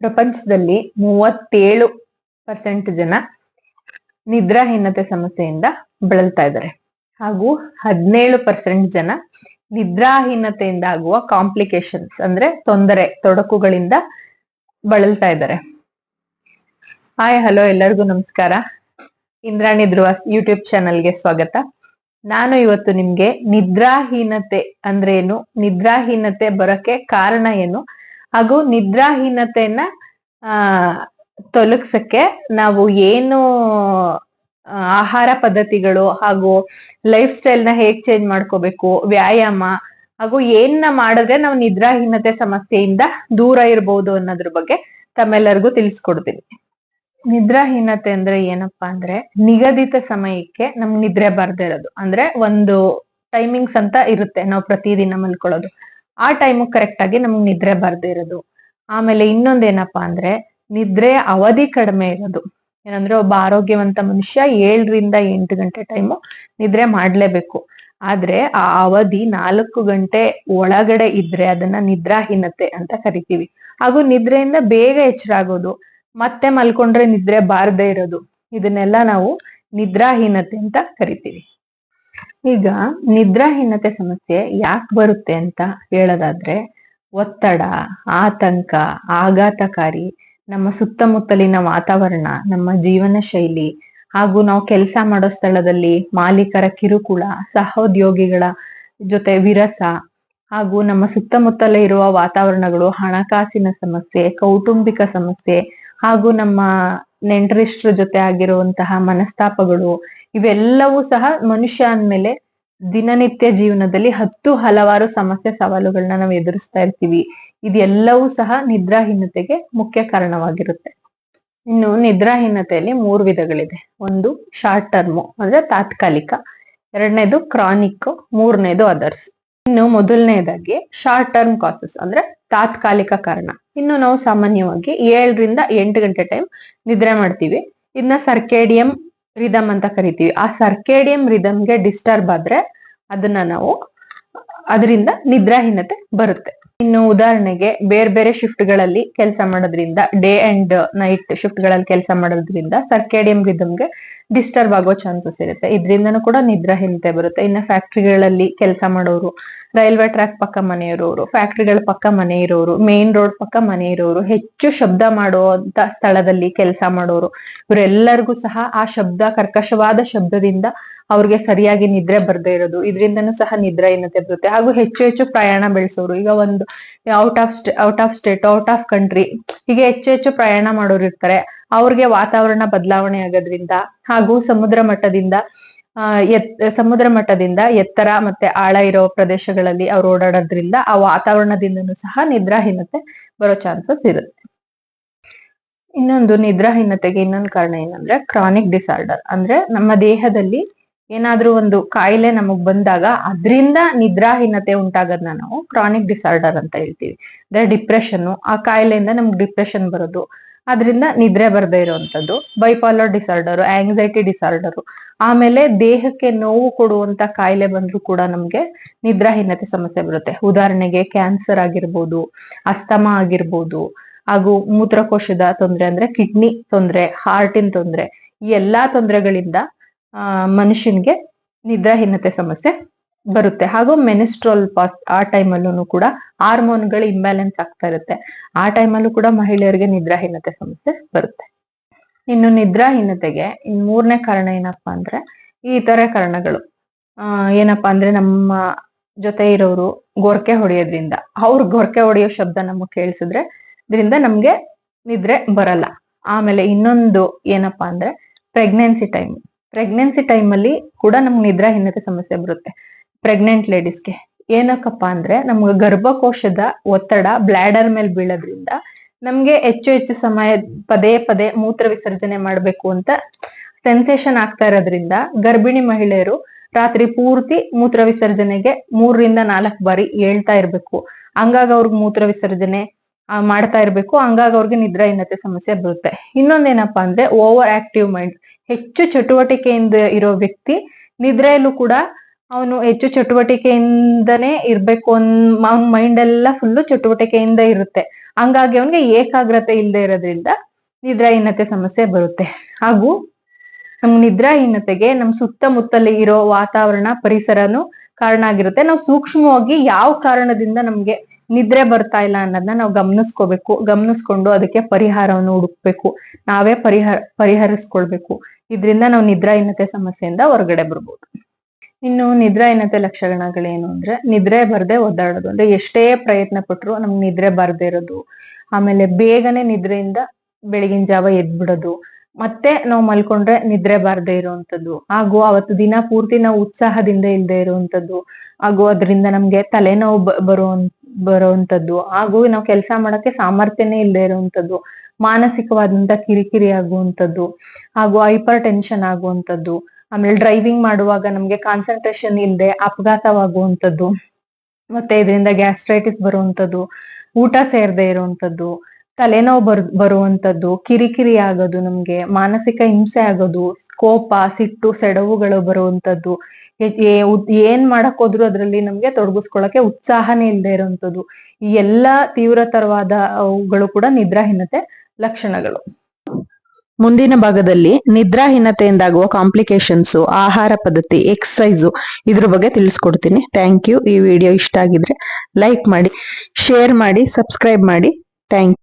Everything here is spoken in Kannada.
ಪ್ರಪಂಚದಲ್ಲಿ ಮೂವತ್ತೇಳು ಪರ್ಸೆಂಟ್ ಜನ ನಿದ್ರಾಹೀನತೆ ಸಮಸ್ಯೆಯಿಂದ ಬಳಲ್ತಾ ಇದ್ದಾರೆ. ಹಾಗೂ ಹದಿನೇಳು ಪರ್ಸೆಂಟ್ ಜನ ನಿದ್ರಾಹೀನತೆಯಿಂದ ಆಗುವ ಕಾಂಪ್ಲಿಕೇಶನ್ಸ್ ಅಂದ್ರೆ ತೊಂದರೆ, ತೊಡಕುಗಳಿಂದ ಬಳಲ್ತಾ ಇದ್ದಾರೆ. ಹಾಯ್ ಹಲೋ ಎಲ್ಲರಿಗೂ ನಮಸ್ಕಾರ. ಇಂದ್ರಾಣಿ ಧ್ರುವ ಯೂಟ್ಯೂಬ್ ಚಾನಲ್ಗೆ ಸ್ವಾಗತ. ನಾನು ಇವತ್ತು ನಿಮ್ಗೆ ನಿದ್ರಾಹೀನತೆ ಅಂದ್ರೆ ಏನು, ನಿದ್ರಾಹೀನತೆ ಬರೋಕೆ ಕಾರಣ ಏನು ಹಾಗೂ ನಿದ್ರಾಹೀನತೆಯನ್ನ ಆ, ತೊಲಗ್ಸಕ್ಕೆ ನಾವು ಏನು ಆಹಾರ ಪದ್ಧತಿಗಳು ಹಾಗೂ ಲೈಫ್ ಸ್ಟೈಲ್ನ ಹೇಗ್ ಚೇಂಜ್ ಮಾಡ್ಕೋಬೇಕು, ವ್ಯಾಯಾಮ ಹಾಗೂ ಏನ್ನ ಮಾಡಿದ್ರೆ ನಾವು ನಿದ್ರಾಹೀನತೆ ಸಮಸ್ಯೆಯಿಂದ ದೂರ ಇರಬಹುದು ಅನ್ನೋದ್ರ ಬಗ್ಗೆ ತಮ್ಮೆಲ್ಲರಿಗೂ ತಿಳಿಸ್ಕೊಡ್ತೀನಿ. ನಿದ್ರಾಹೀನತೆ ಅಂದ್ರೆ ಏನಪ್ಪಾ ಅಂದ್ರೆ ನಿಗದಿತ ಸಮಯಕ್ಕೆ ನಮ್ ನಿದ್ರೆ ಬರ್ದಿರೋದು. ಅಂದ್ರೆ ಒಂದು ಟೈಮಿಂಗ್ಸ್ ಅಂತ ಇರುತ್ತೆ. ನಾವು ಪ್ರತಿದಿನ ಮಲ್ಕೊಳ್ಳೋದು. ಆ ಟೈಮು ಕರೆಕ್ಟ್ ಆಗಿ ನಮ್ಗೆ ನಿದ್ರೆ ಬರ್ದೇ ಇರೋದು. ಆಮೇಲೆ ಇನ್ನೊಂದೇನಪ್ಪಾ ಅಂದ್ರೆ, ನಿದ್ರೆ ಅವಧಿ ಕಡಿಮೆ ಇರೋದು. ಏನಂದ್ರೆ ಒಬ್ಬ ಆರೋಗ್ಯವಂತ ಮನುಷ್ಯ ಏಳರಿಂದ ಎಂಟು ಗಂಟೆ ಟೈಮು ನಿದ್ರೆ ಮಾಡ್ಲೇಬೇಕು. ಆದ್ರೆ ಆ ಅವಧಿ ನಾಲ್ಕು ಗಂಟೆ ಒಳಗಡೆ ಇದ್ರೆ ಅದನ್ನ ನಿದ್ರಾಹೀನತೆ ಅಂತ ಕರಿತೀವಿ. ಹಾಗೂ ನಿದ್ರೆಯಿಂದ ಬೇಗ ಎಚ್ಚರ ಆಗೋದು. ಮತ್ತೆ ಮಲ್ಕೊಂಡ್ರೆ ನಿದ್ರೆ ಬಾರದೇ ಇರೋದು. ಇದನ್ನೆಲ್ಲ ನಾವು ನಿದ್ರಾಹೀನತೆ ಅಂತ ಕರಿತೀವಿ. ಈಗ ನಿದ್ರಾಹೀನತೆ ಸಮಸ್ಯೆ ಯಾಕೆ ಬರುತ್ತೆ ಅಂತ ಹೇಳೋದಾದ್ರೆ ಒತ್ತಡ, ಆತಂಕ, ಆಘಾತಕಾರಿ, ನಮ್ಮ ಸುತ್ತಮುತ್ತಲಿನ ವಾತಾವರಣ, ನಮ್ಮ ಜೀವನ ಶೈಲಿ ಹಾಗೂ ನಾವು ಕೆಲಸ ಮಾಡೋ ಸ್ಥಳದಲ್ಲಿ ಮಾಲೀಕರ ಕಿರುಕುಳ, ಸಹೋದ್ಯೋಗಿಗಳ ಜೊತೆ ವಿರಸ ಹಾಗೂ ನಮ್ಮ ಸುತ್ತಮುತ್ತಲೇ ಇರುವ ವಾತಾವರಣಗಳು ಹಣಕಾಸಿನ ಸಮಸ್ಯೆ, ಕೌಟುಂಬಿಕ ಸಮಸ್ಯೆ ಹಾಗೂ ನಮ್ಮ ನೆಂಟರಿಷ್ಟ್ರ ಜೊತೆ ಆಗಿರುವಂತಹ ಮನಸ್ತಾಪಗಳು, ಇವೆಲ್ಲವೂ ಸಹ ಮನುಷ್ಯ ಅಂದ್ಮೇಲೆ ದಿನನಿತ್ಯ ಜೀವನದಲ್ಲಿ ಹತ್ತು ಹಲವಾರು ಸಮಸ್ಯೆ ಸವಾಲುಗಳನ್ನ ನಾವು ಎದುರಿಸ್ತಾ ಇರ್ತೀವಿ. ಇದೆಲ್ಲವೂ ಸಹ ನಿದ್ರಾಹೀನತೆಗೆ ಮುಖ್ಯ ಕಾರಣವಾಗಿರುತ್ತೆ. ಇನ್ನು ನಿದ್ರಾಹೀನತೆಯಲ್ಲಿ ಮೂರು ವಿಧಗಳಿದೆ. ಒಂದು ಶಾರ್ಟ್ ಟರ್ಮ್ ಅಂದ್ರೆ ತಾತ್ಕಾಲಿಕ. ಎರಡನೇದು ಕ್ರಾನಿಕ್ ಮೂರನೇದು ಅದರ್ಸ್ ಇನ್ನು ಮೊದಲನೇದಾಗಿ ಶಾರ್ಟ್ ಟರ್ಮ್ ಕಾಸಸ್ ಅಂದ್ರೆ ತಾತ್ಕಾಲಿಕ ಕಾರಣ. ಇನ್ನು ನಾವು ಸಾಮಾನ್ಯವಾಗಿ ಏಳರಿಂದ ಎಂಟು ಗಂಟೆ ಟೈಮ್ ನಿದ್ರೆ ಮಾಡ್ತೀವಿ. ಇದನ್ನ ಸರ್ಕೇಡಿಯಂ ರಿದಮ್ ಅಂತ ಕರಿತೀವಿ. ಆ ಸರ್ಕೇಡಿಯಂ ರಿದಮ್ಗೆ ಡಿಸ್ಟರ್ಬ್ ಆದ್ರೆ ಅದನ್ನ ನಾವು ಅದರಿಂದ ನಿದ್ರಾಹೀನತೆ ಬರುತ್ತೆ. ಇನ್ನು ಉದಾಹರಣೆಗೆ ಬೇರೆ ಬೇರೆ ಶಿಫ್ಟ್ಗಳಲ್ಲಿ ಕೆಲಸ ಮಾಡೋದ್ರಿಂದ ಡೇ ಅಂಡ್ ನೈಟ್ ಶಿಫ್ಟ್ಗಳಲ್ಲಿ ಕೆಲಸ ಮಾಡೋದ್ರಿಂದ ಸರ್ಕೇಡಿಯಂ ರಿದಮ್ಗೆ ಡಿಸ್ಟರ್ಬ್ ಆಗೋ ಚಾನ್ಸಸ್ ಇರುತ್ತೆ. ಇದರಿಂದನೂ ಕೂಡ ನಿದ್ರಾಹೀನತೆ ಬರುತ್ತೆ. ಇನ್ನು ಫ್ಯಾಕ್ಟ್ರಿಗಳಲ್ಲಿ ಕೆಲಸ ಮಾಡೋರು ರೈಲ್ವೆ ಟ್ರ್ಯಾಕ್ ಪಕ್ಕ ಮನೆ ಇರೋರು ಫ್ಯಾಕ್ಟ್ರಿಗಳ ಪಕ್ಕ ಮನೆ ಇರೋರು ಮೇನ್ ರೋಡ್ ಪಕ್ಕ ಮನೆ ಇರೋರು, ಹೆಚ್ಚು ಶಬ್ದ ಮಾಡುವಂತ ಸ್ಥಳದಲ್ಲಿ ಕೆಲಸ ಮಾಡೋರು, ಇವರೆಲ್ಲರಿಗೂ ಸಹ ಆ ಶಬ್ದ, ಕರ್ಕಶವಾದ ಶಬ್ದದಿಂದ ಅವ್ರಿಗೆ ಸರಿಯಾಗಿ ನಿದ್ರೆ ಬರ್ದೇ ಇರೋದು, ಇದರಿಂದನೂ ಸಹ ನಿದ್ರಾಹೀನತೆ ಬರುತ್ತೆ. ಹಾಗೂ ಹೆಚ್ಚು ಹೆಚ್ಚು ಪ್ರಯಾಣ ಬೆಳೆಸೋರು, ಈಗ ಒಂದು out of stay out of state out of country ಹೀಗೆ ಹೆಚ್ಚು ಹೆಚ್ಚು ಪ್ರಯಾಣ ಮಾಡೋರು ಇರ್ತಾರೆ ಅವ್ರಿಗೆ ವಾತಾವರಣ ಬದಲಾವಣೆ ಆಗೋದ್ರಿಂದ ಹಾಗೂ ಸಮುದ್ರ ಮಟ್ಟದಿಂದ ಎತ್, ಸಮುದ್ರ ಮಟ್ಟದಿಂದ ಎತ್ತರ ಮತ್ತೆ ಆಳ ಇರೋ ಪ್ರದೇಶಗಳಲ್ಲಿ ಅವ್ರು ಓಡಾಡೋದ್ರಿಂದ ಆ ವಾತಾವರಣದಿಂದನೂ ಸಹ ನಿದ್ರಾಹೀನತೆ ಬರೋ ಚಾನ್ಸಸ್ ಇರುತ್ತೆ. ಇನ್ನೊಂದು ನಿದ್ರಾಹೀನತೆಗೆ ಇನ್ನೊಂದು ಕಾರಣ ಏನಂದ್ರೆ ಕ್ರಾನಿಕ್ ಡಿಸಾರ್ಡರ್ ಅಂದ್ರೆ ನಮ್ಮ ದೇಹದಲ್ಲಿ ಏನಾದ್ರೂ ಒಂದು ಕಾಯಿಲೆ ನಮಗ್ ಬಂದಾಗ ಅದರಿಂದ ನಿದ್ರಾಹೀನತೆ ಉಂಟಾಗೋದನ್ನ ನಾವು ಕ್ರಾನಿಕ್ ಡಿಸಾರ್ಡರ್ ಅಂತ ಹೇಳ್ತೀವಿ. ಅಂದ್ರೆ ಡಿಪ್ರೆಷನ್ ಆ ಕಾಯಿಲೆಯಿಂದ ನಮ್ಗೆ ಡಿಪ್ರೆಷನ್ ಬರೋದು ಅದರಿಂದ ನಿದ್ರೆ ಬರದೇ ಇರುವಂತದ್ದು ಬೈಪಾಲರ್ ಡಿಸಾರ್ಡರ್ ಆಂಗ್ಸೈಟಿ ಡಿಸಾರ್ಡರ್ ಆಮೇಲೆ ದೇಹಕ್ಕೆ ನೋವು ಕೊಡುವಂತ ಕಾಯಿಲೆ ಬಂದ್ರೂ ಕೂಡ ನಮ್ಗೆ ನಿದ್ರಾಹೀನತೆ ಸಮಸ್ಯೆ ಬರುತ್ತೆ. ಉದಾಹರಣೆಗೆ ಕ್ಯಾನ್ಸರ್ ಆಗಿರ್ಬೋದು, ಅಸ್ತಮಾ ಆಗಿರ್ಬೋದು, ಹಾಗೂ ಮೂತ್ರಕೋಶದ ತೊಂದರೆ ಅಂದ್ರೆ ಕಿಡ್ನಿ ತೊಂದರೆ ಹಾರ್ಟಿನ ತೊಂದರೆ, ಈ ಎಲ್ಲಾ ತೊಂದರೆಗಳಿಂದ ಮನುಷ್ಯನ್ಗೆ ನಿದ್ರಾಹೀನತೆ ಸಮಸ್ಯೆ ಬರುತ್ತೆ. ಹಾಗೂ ಮೆನಿಸ್ಟ್ರೋಲ್ ಪಾಸ್ ಆ ಟೈಮಲ್ಲೂ ಕೂಡ ಹಾರ್ಮೋನ್ಗಳು ಇಂಬ್ಯಾಲೆನ್ಸ್ ಆಗ್ತಾ ಇರುತ್ತೆ. ಆ ಟೈಮಲ್ಲೂ ಕೂಡ ಮಹಿಳೆಯರಿಗೆ ನಿದ್ರಾಹೀನತೆ ಸಮಸ್ಯೆ ಬರುತ್ತೆ. ಇನ್ನು ನಿದ್ರಾಹೀನತೆಗೆ ಇನ್ ಮೂರನೇ ಕಾರಣ ಏನಪ್ಪಾ ಅಂದ್ರೆ ಈ ಇತರೆ ಕಾರಣಗಳು. ಆ, ಏನಪ್ಪಾ ಅಂದ್ರೆ ನಮ್ಮ ಜೊತೆ ಇರೋರು ಗೊರಕೆ ಹೊಡೆಯೋದ್ರಿಂದ. ಅವ್ರ ಗೊರಕೆ ಹೊಡೆಯೋ ಶಬ್ದ ನಮಗ್ ಕೇಳಿಸಿದ್ರೆ ಇದರಿಂದ ನಮ್ಗೆ ನಿದ್ರೆ ಬರಲ್ಲ. ಆಮೇಲೆ ಇನ್ನೊಂದು ಏನಪ್ಪಾ ಅಂದ್ರೆ ಪ್ರೆಗ್ನೆನ್ಸಿ ಟೈಮ್ ಪ್ರೆಗ್ನೆನ್ಸಿ ಟೈಮಲ್ಲಿ ಕೂಡ ನಮ್ಗೆ ನಿದ್ರಾಹೀನತೆ ಸಮಸ್ಯೆ ಬರುತ್ತೆ. ಪ್ರೆಗ್ನೆಂಟ್ ಲೇಡೀಸ್ಗೆ ಏನಕ್ಕಪ್ಪ ಅಂದ್ರೆ ನಮ್ಗೆ ಗರ್ಭಕೋಶದ ಒತ್ತಡ ಬ್ಲಾಡರ್ ಮೇಲೆ ಬೀಳೋದ್ರಿಂದ ನಮ್ಗೆ ಹೆಚ್ಚು ಹೆಚ್ಚು ಸಮಯ ಪದೇ ಪದೇ ಮೂತ್ರ ವಿಸರ್ಜನೆ ಮಾಡ್ಬೇಕು ಅಂತ ಸೆನ್ಸೇಷನ್ ಆಗ್ತಾ ಇರೋದ್ರಿಂದ ಗರ್ಭಿಣಿ ಮಹಿಳೆಯರು ರಾತ್ರಿ ಪೂರ್ತಿ ಮೂತ್ರ ವಿಸರ್ಜನೆಗೆ ಮೂರರಿಂದ ನಾಲ್ಕು ಬಾರಿ ಹೇಳ್ತಾ ಇರ್ಬೇಕು. ಹಂಗಾಗಿ ಅವ್ರಿಗೆ ಮೂತ್ರ ವಿಸರ್ಜನೆ ಮಾಡ್ತಾ ಇರ್ಬೇಕು. ಹಂಗಾಗಿ ಅವ್ರಿಗೆ ನಿದ್ರಾಹೀನತೆ ಸಮಸ್ಯೆ ಬರುತ್ತೆ. ಇನ್ನೊಂದೇನಪ್ಪ ಅಂದ್ರೆ ಓವರ್ ಆಕ್ಟಿವ್ ಮೈಂಡ್ ಹೆಚ್ಚು ಚಟುವಟಿಕೆಯಿಂದ ಇರೋ ವ್ಯಕ್ತಿ ನಿದ್ರೆಯಲ್ಲೂ ಕೂಡ ಅವನು ಹೆಚ್ಚು ಚಟುವಟಿಕೆಯಿಂದನೇ ಇರ್ಬೇಕು ಅವ್ನ ಮೈಂಡ್ ಎಲ್ಲ ಫುಲ್ಲು ಚಟುವಟಿಕೆಯಿಂದ ಇರುತ್ತೆ. ಹಂಗಾಗಿ ಅವನಿಗೆ ಏಕಾಗ್ರತೆ ಇಲ್ಲದೆ ಇರೋದ್ರಿಂದ ನಿದ್ರಾಹೀನತೆ ಸಮಸ್ಯೆ ಬರುತ್ತೆ. ಹಾಗೂ ನಮ್ ನಿದ್ರಾಹೀನತೆಗೆ ನಮ್ ಸುತ್ತಮುತ್ತಲೇ ಇರೋ ವಾತಾವರಣ ಪರಿಸರನು ಕಾರಣ ಆಗಿರುತ್ತೆ. ನಾವು ಸೂಕ್ಷ್ಮವಾಗಿ ಯಾವ ಕಾರಣದಿಂದ ನಮ್ಗೆ ನಿದ್ರೆ ಬರ್ತಾ ಇಲ್ಲ ಅನ್ನೋದನ್ನ ನಾವು ಗಮನಿಸ್ಕೋಬೇಕು. ಗಮನಿಸ್ಕೊಂಡು ಅದಕ್ಕೆ ಪರಿಹಾರವನ್ನು ಹುಡುಕ್ಬೇಕು. ನಾವೇ ಪರಿಹಾರ ಪರಿಹರಿಸ್ಕೊಳ್ಬೇಕು. ಇದರಿಂದ ನಾವು ನಿದ್ರಾಹೀನತೆ ಸಮಸ್ಯೆಯಿಂದ ಹೊರಗಡೆ ಬರ್ಬೋದು. ಇನ್ನು ನಿದ್ರಾಹೀನತೆ ಲಕ್ಷಣಗಳೇನು ಅಂದ್ರೆ ನಿದ್ರೆ ಬರದೆ ಒದ್ದಾಡೋದು. ಅಂದ್ರೆ ಎಷ್ಟೇ ಪ್ರಯತ್ನ ಪಟ್ರು ನಮ್ಗೆ ನಿದ್ರೆ ಬರ್ದೆ ಇರೋದು. ಆಮೇಲೆ ಬೇಗನೆ ನಿದ್ರೆಯಿಂದ ಬೆಳಗಿನ ಜಾವ ಎದ್ಬಿಡೋದು. ಮತ್ತೆ ನಾವು ಮಲ್ಕೊಂಡ್ರೆ ನಿದ್ರೆ ಬಾರದೆ ಇರುವಂತದ್ದು ಹಾಗೂ ಅವತ್ತು ದಿನ ಪೂರ್ತಿ ನಾವು ಉತ್ಸಾಹದಿಂದ ಇಲ್ಲದೆ ಇರುವಂತದ್ದು ಹಾಗೂ ಅದರಿಂದ ನಮ್ಗೆ ತಲೆನೋವು ಬರೋ ಬರುವಂತದ್ದು ಹಾಗೂ ನಾವು ಕೆಲಸ ಮಾಡಕ್ಕೆ ಸಾಮರ್ಥ್ಯನೇ ಇಲ್ಲದೆ ಇರುವಂತದ್ದು ಮಾನಸಿಕವಾದಂತ ಕಿರಿಕಿರಿ ಆಗುವಂತದ್ದು ಹಾಗೂ ಹೈಪರ್ ಟೆನ್ಷನ್ ಆಗುವಂತದ್ದು ಆಮೇಲೆ ಡ್ರೈವಿಂಗ್ ಮಾಡುವಾಗ ನಮ್ಗೆ ಕಾನ್ಸಂಟ್ರೇಷನ್ ಇಲ್ಲದೆ ಅಪಘಾತವಾಗುವಂಥದ್ದು, ಮತ್ತೆ ಇದರಿಂದ ಗ್ಯಾಸ್ಟ್ರೈಟಿಸ್ ಬರುವಂತದ್ದು ಊಟ ಸೇರದೆ ಇರುವಂಥದ್ದು, ತಲೆನೋವು ಬರ್ ಬರುವಂತದ್ದು ಕಿರಿಕಿರಿ ಆಗೋದು ನಮ್ಗೆ, ಮಾನಸಿಕ ಹಿಂಸೆ ಆಗೋದು, ಕೋಪ, ಸಿಟ್ಟು, ಸೆಡವುಗಳು ಉದ್- ಏನ್ ಮಾಡಕ್ ಹೋದ್ರು ಅದ್ರಲ್ಲಿ ನಮ್ಗೆ ತೊಡಗಿಸ್ಕೊಳಕ್ಕೆ ಉತ್ಸಾಹನೇ ಇಲ್ಲದೆ ಇರುವಂತದ್ದು ಈ ಎಲ್ಲಾ ತೀವ್ರತರವಾದ ಅವುಗಳು ಕೂಡ ನಿದ್ರಾಹೀನತೆ ಲಕ್ಷಣಗಳು. ಮುಂದಿನ ಭಾಗದಲ್ಲಿ ನಿದ್ರಾಹೀನತೆಯಿಂದಾಗುವ ಕಾಂಪ್ಲಿಕೇಶನ್ಸು ಆಹಾರ ಪದ್ಧತಿ ಎಕ್ಸಸೈಸು ಇದ್ರ ಬಗ್ಗೆ ತಿಳಿಸ್ಕೊಡ್ತೀನಿ. ಥ್ಯಾಂಕ್ ಯು ಈ ವಿಡಿಯೋ ಇಷ್ಟ ಆಗಿದ್ರೆ ಲೈಕ್ ಮಾಡಿ ಶೇರ್ ಮಾಡಿ ಸಬ್ಸ್ಕ್ರೈಬ್ ಮಾಡಿ. ಥ್ಯಾಂಕ್